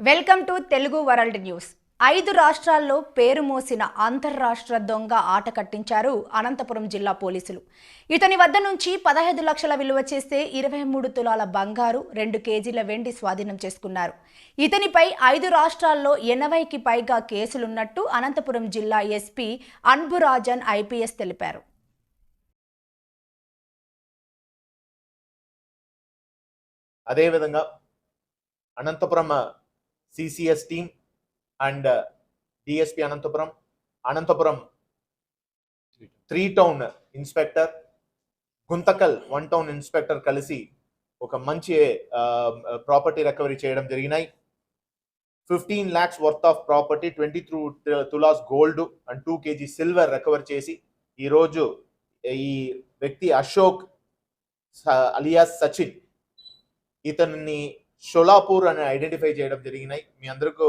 Welcome to Telugu world news. ఐదు రాష్ట్రాల్లో పేరు మోసిన అంతర్రాష్ట్ర దొంగ ఆట కట్టించారు అనంతపురం జిల్లా పోలీసులు. ఇతని వద్ద నుంచి పదహైదు లక్షల విలువ చేస్తే ఇరవై మూడు తులాల బంగారు రెండు కేజీల వెండి స్వాధీనం చేసుకున్నారు. ఇతనిపై ఐదు రాష్ట్రాల్లో ఎనభైకి పైగా కేసులున్నట్టు అనంతపురం జిల్లా ఎస్పీ అన్బురాజన్ ఐపీఎస్ తెలిపారు. అదేవిధంగా Anantapuram CCS team and DSP Anantapuram Anantapuram three town inspector Guntakal one town inspector కలిసి ఒక మంచి ప్రాపర్టీ రికవరీ చేయడం జరిగినాయి. Fifteen lakhs worth of property twenty three tolas gold and two KG silver recover చేసి ఈరోజు ఈ వ్యక్తి అశోక్ అలియాస్ సచిన్ ఇతన్ని షోలాపూర్ అని ఐడెంటిఫై చేయడం జరిగినాయి. మీ అందరికీ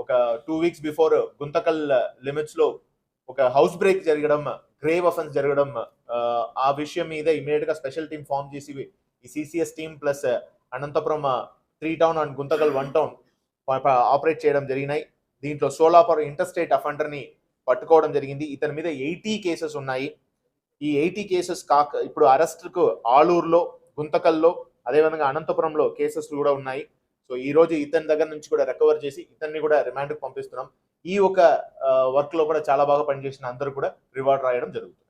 ఒక టూ వీక్స్ బిఫోర్ గుంతకల్ లిమిట్స్లో ఒక హౌస్ బ్రేక్ జరగడం గ్రేవ్ అఫెన్స్ జరగడం ఆ, విషయం మీద ఇమీడియట్గా స్పెషల్ టీం ఫామ్ చేసి ఈ CCS team plus Anantapuram three town and Guntakal one town operate చేయడం జరిగినాయి. దీంట్లో సోలాపూర్ ఇంటర్ స్టేట్ అఫెండర్ని పట్టుకోవడం జరిగింది. ఇతని మీద ఎయిటీ కేసెస్ ఉన్నాయి. ఈ ఎయిటీ కేసెస్ కాక ఇప్పుడు అరెస్ట్కు ఆలూరులో గుంతకల్లో అదేవిధంగా అనంతపురంలో కేసెస్ కూడా ఉన్నాయి. సో ఈ రోజు ఇతని దగ్గర నుంచి కూడా రికవర్ చేసి ఇతన్ని కూడా రిమాండ్కి పంపిస్తున్నాం. ఈ ఒక వర్క్లో కూడా చాలా బాగా పనిచేసిన అందరూ కూడా రివార్డ్ రాయడం జరుగుతుంది.